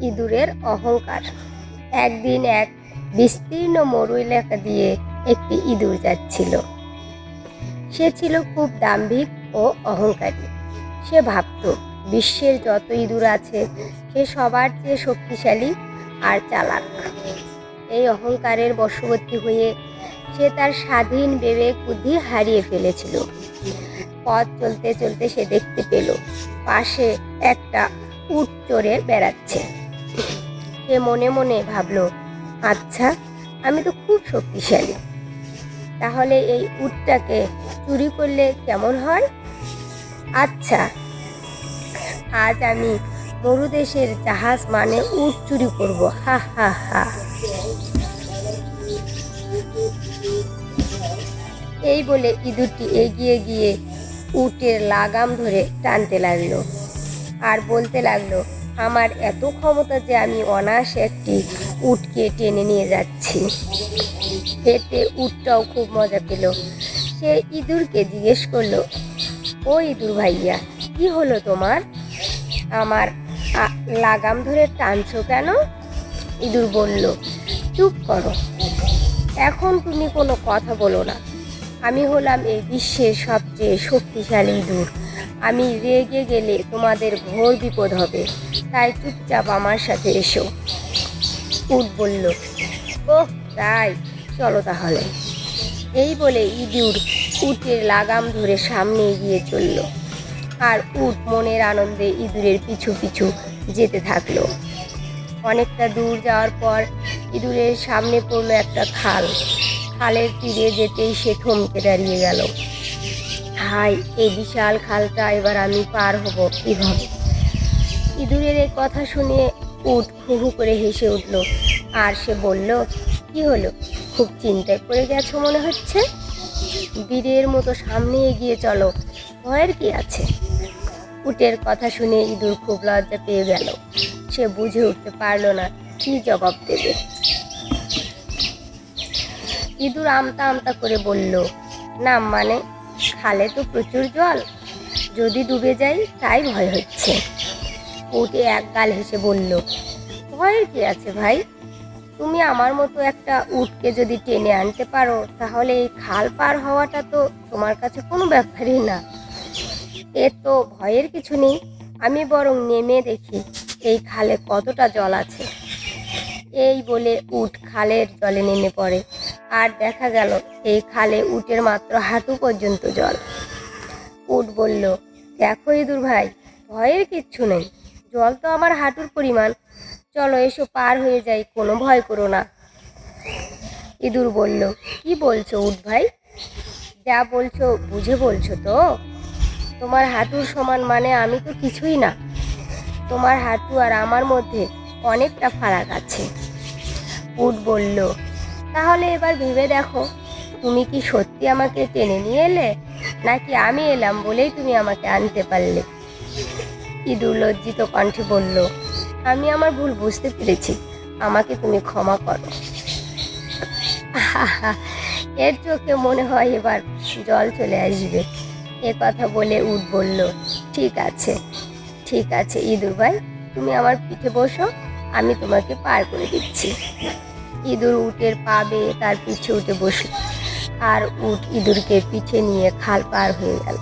ইঁদুরের অহংকার। একদিন এক বিস্তীর্ণ মরু এলাকা দিয়ে একটি ইঁদুর যাচ্ছিল। সে ছিল খুব দাম্ভিক ও অহংকারী। সে ভাবত, বিশ্বের যত ইঁদুর আছে, সে সবার চেয়ে শক্তিশালী আর চালাক। এই অহংকারের বশবর্তী হয়ে সে তার স্বাধীন বিবেক, বুদ্ধি হারিয়ে ফেলেছিল। পথ চলতে চলতে সে দেখতে পেল, পাশে একটা উট চড়ে বেড়াচ্ছে। সে মনে মনে ভাবলো আচ্ছা আমি তো খুব শক্তিশালী। তাহলে এই উটটাকে চুরি করলে কেমন হয়? আচ্ছা আজ আমি মরুদেশের জাহাজ মানে উট চুরি করব। হা হা হা। এই বলে ইঁদুরটি এগিয়ে গিয়ে উটের লাগাম ধরে টানতে লাগল আর বলতে লাগল আমার এত ক্ষমতা যে আমি অনায়াসে একটি উটকে টেনে নিয়ে যাচ্ছি। এতে উটটাও খুব মজা পেল। সে ইঁদুরকে জিজ্ঞেস করল, ও ইঁদুর ভাইয়া, কি হলো তোমার? আমার লাগাম ধরে টানছো কেন? ইঁদুর বলল, চুপ করো। এখন তুমি কোনো কথা বলো না। আমি হলাম এই বিশ্বের সবচেয়ে শক্তিশালী ইঁদুর আমি রেগে গেলে তোমাদের ঘোর বিপদ হবে। তাই চুপচাপ আমার সাথে এসো। উট বলল, ওহ, তাই। চলো তাহলে। এই বলে ইঁদুর উটের লাগাম ধরে সামনে এগিয়ে চলল। আর উট মনের আনন্দে ইঁদুরের পিছু পিছু যেতে থাকল। অনেকটা দূর যাওয়ার পর ইঁদুরের সামনে পড়ল একটা খাল। খালের তীরে যেতেই সে থমকে দাঁড়িয়ে গেল। হাই, এই বিশাল খালটা এবার আমি পার হব কীভাবে? ইঁদুরের এই কথা শুনে উট হু হু করে হেসে উঠল। আর সে বলল, কি হলো? খুব চিন্তায় পড়ে গেছো মনে হচ্ছে? বীরের মতো সামনে এগিয়ে চলো, ভয়ের কি আছে? উটের কথা শুনে ইঁদুর খুব লজ্জা পেয়ে গেল। সে বুঝে উঠতে পারল না, কি জবাব দেবে। ইঁদুর আমতা আমতা করে বলল, না মানে খালে তো প্রচুর জল। যদি ডুবে যাই, তাই ভয় হচ্ছে। উঠে এক গাল হেসে বলল, ভয়ের কি আছে ভাই? তুমি আমার মতো একটা উটকে যদি টেনে আনতে পারো, তাহলে এই খাল পার হওয়াটা তো তোমার কাছে কোনো ব্যাপারই না। এ তো ভয়ের কিছু নেই। আমি বরং নেমে দেখি এই খালে কতটা জল আছে। এই বলে উট খালের জলে নেমে পড়ে। আর দেখা গেল এই খালে উটের মাত্র হাঁটু পর্যন্ত জল। উট বলল, দেখো ইঁদুর ভাই, ভয়ের কিচ্ছু নেই। জল তো আমার হাঁটুর পরিমাণ। চলো এসো, পার হয়ে যাই, কোনো ভয় করো না। ইঁদুর বলল, কি বলছো উট ভাই? যা বলছো, বুঝে বলছো তো? তোমার হাঁটুর সমান মানে আমি তো কিছুই না। তোমার হাঁটু আর আমার মধ্যে অনেকটা ফারাক আছে। উট বলল তাহলে এবার ভেবে দেখো, তুমি কি সত্যি আমাকে টেনে নিয়ে এলে, নাকি আমি এলাম বলেই তুমি আমাকে আনতে পারলে? ইঁদুর লজ্জিত কণ্ঠে বলল, আমি আমার ভুল বুঝতে পেরেছি, আমাকে তুমি ক্ষমা করো। এর চোখে মনে হয় এবার জল চলে আসবে। এ কথা বলে উঠ বলল, ঠিক আছে ঠিক আছে ইঁদুর ভাই, তুমি আমার পিঠে বসো, আমি তোমাকে পার করে দিচ্ছি। ইঁদুর উটের পা বেয়ে তার পিছে উঠে বসল আর উট ইঁদুরকে পিছে নিয়ে খাল পার হয়ে গেল।